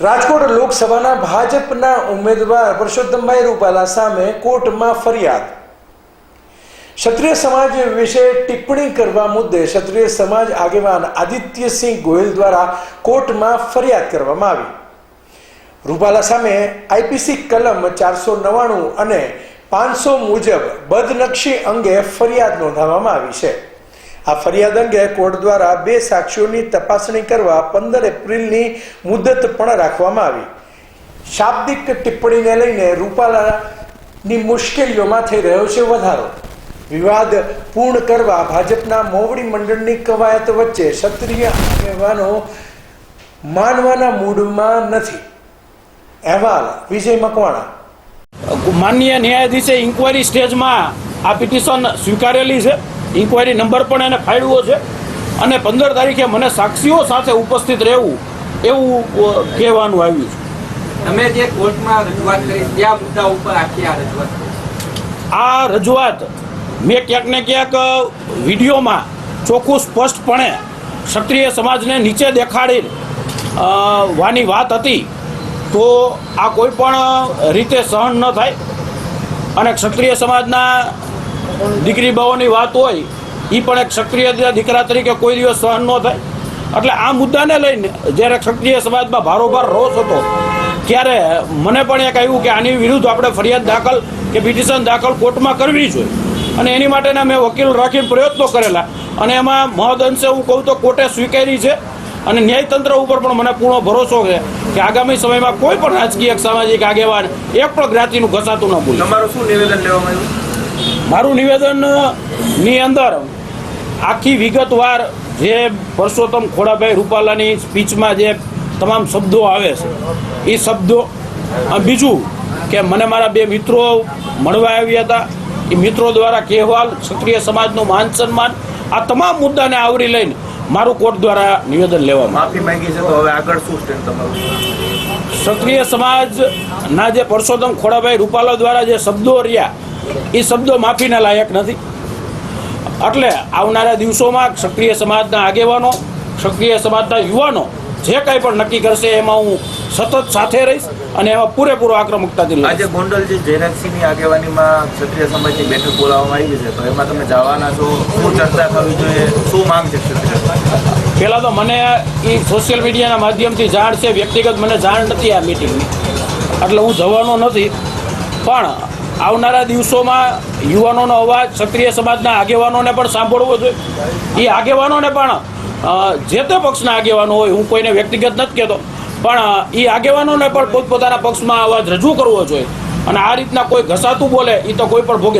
રાજકોટ લોકસભાના ભાજપના ઉમેદવાર પરસોત્તમભાઈ રૂપાલા સામે કોર્ટમાં ફરિયાદ. ક્ષત્રિય સમાજ વિશે ટિપ્પણી કરવા મુદ્દે ક્ષત્રિય સમાજ આગેવાન આદિત્યસિંહ ગોયલ દ્વારા કોર્ટમાં ફરિયાદ કરવામાં આવી. રૂપાલા સામે આઈપીસી કલમ ચારસો નવ્વાણું અને પાંચસો મુજબ બદનક્ષી અંગે ફરિયાદ નોંધાવવામાં આવી છે. આ ફરિયાદ અંગે કોર્ટ દ્વારા બે સાક્ષીઓની તપાસણી કરવા પંદર એપ્રિલની મુદત પણ રાખવામાં આવી. શાબ્દિક ટિપ્પણીને લઈને રૂપાલાની મુશ્કેલીઓમાં થઈ રહ્યો છે વધારો. વિવાદ પૂર્ણ કરવા ભાજપના મોવડી મંડળની કવાયત વચ્ચે ક્ષત્રિય આગેવાનો માનવાના મૂડમાં નથી. અહેવાલ વિજય મકવાણા. માનનીય ન્યાયાધીશે ઇન્કવાયરી સ્ટેજમાં આ પિટિશન સ્વીકારેલી છે. ઇન્કવાયરી નંબર પણ એને ફાળવ્યો છે અને પંદર તારીખે મને સાક્ષીઓ સાથે ઉપસ્થિત રહેવું એવું કહેવાનું આવ્યું છે. તમે જે કોર્ટમાં રજૂઆત કરી ત્યાં મુદ્દા ઉપર આખી આ રજૂઆત આ રજૂઆત મેં ક્યાંક ને ક્યાંક વિડીયોમાં ચોખ્ખું સ્પષ્ટપણે ક્ષત્રિય સમાજને નીચે દેખાડી વાની વાત હતી તો આ કોઈ પણ રીતે સહન ન થાય અને ક્ષત્રિય સમાજના દીકરી બાઓની વાત હોય એ પણ એક ક્ષત્રિય દીકરા તરીકે કોઈ દિવસ સહન ન થાય. એટલે આ મુદ્દાને લઈને જ્યારે ક્ષત્રિય સમાજમાં ભારોભાર રોષ હતો, ત્યારે મને પણ એક આવ્યું કે આની વિરુદ્ધ આપણે ફરિયાદ દાખલ કે પિટિશન દાખલ કોર્ટમાં કરવી જોઈએ. અને એની માટેના મેં વકીલ રાખીને પ્રયત્નો કરેલા. અને એમાં મહદ અંશે હું કહું તો કોર્ટે સ્વીકારી છે. અને ન્યાયતંત્ર ઉપર પણ મને પૂર્ણ ભરોસો છે કે આગામી સમયમાં કોઈ પણ રાજકીય, સામાજિક આગેવાન એક પણ જ્ઞાતિનું ઘસાતું ન ભૂલે તમારું શું નિવેદન લેવામાં આવ્યું? મારું નિવેદનની અંદર આખી વિગતવાર જે પરસોત્તમ ખોડાભાઈ રૂપાલાની સ્પીચમાં જે તમામ શબ્દો આવે છે એ શબ્દો બીજું કે મને મારા બે મિત્રો મળવા આવ્યા હતા એ મિત્રો દ્વારા કહેવાલ ક્ષત્રિય સમાજનું માન સન્માન આ તમામ મુદ્દાને આવરી લઈને મારું કોર્ટ દ્વારા નિવેદન લેવામાં માફી માંગી છે તો હવે આગળ શું સ્ટેન્ડ તમારું? ક્ષત્રિય સમાજના જે પરસોત્તમ ખોડાભાઈ રૂપાલા દ્વારા જે શબ્દો રહ્યા એ શબ્દો માફીના લાયક નથી. એટલે આવનારા દિવસોમાં ક્ષત્રિય સમાજના આગેવાનો ક્ષત્રિય સમાજના યુવાનો જે કંઈ પણ નક્કી કરશે એમાં હું સતત સાથે રહીશ અને એમાં પૂરેપૂરો આક્રમકતાથી આજે ગોંડલજી જયરાજસિંહની આગેવાનીમાં ક્ષત્રિય સમાજની બેઠક બોલાવવામાં આવી છે. તો એમાં તમે જવાના છો શું ચર્ચા થવી જોઈએ શું માંગ છે પહેલાં તો મને એ સોશિયલ મીડિયાના માધ્યમથી જાણ છે વ્યક્તિગત મને જાણ નથી આ મિટિંગની એટલે હું જવાનો નથી. પણ આવનારા દિવસોમાં યુવાનોનો અવાજ, ક્ષત્રિય સમાજના આગેવાનોને પણ સાંભળવો જોઈએ. એ આગેવાનોને પણ જે તે પક્ષના આગેવાનો હોય, હું કોઈને વ્યક્તિગત નથી કહેતો, પણ એ આગેવાનોને પણ પોતપોતાના પક્ષમાં અવાજ રજૂ કરવો જોઈએ. અને આ રીતના કોઈ ઘસાતું બોલે એ તો કોઈ પણ ભોગે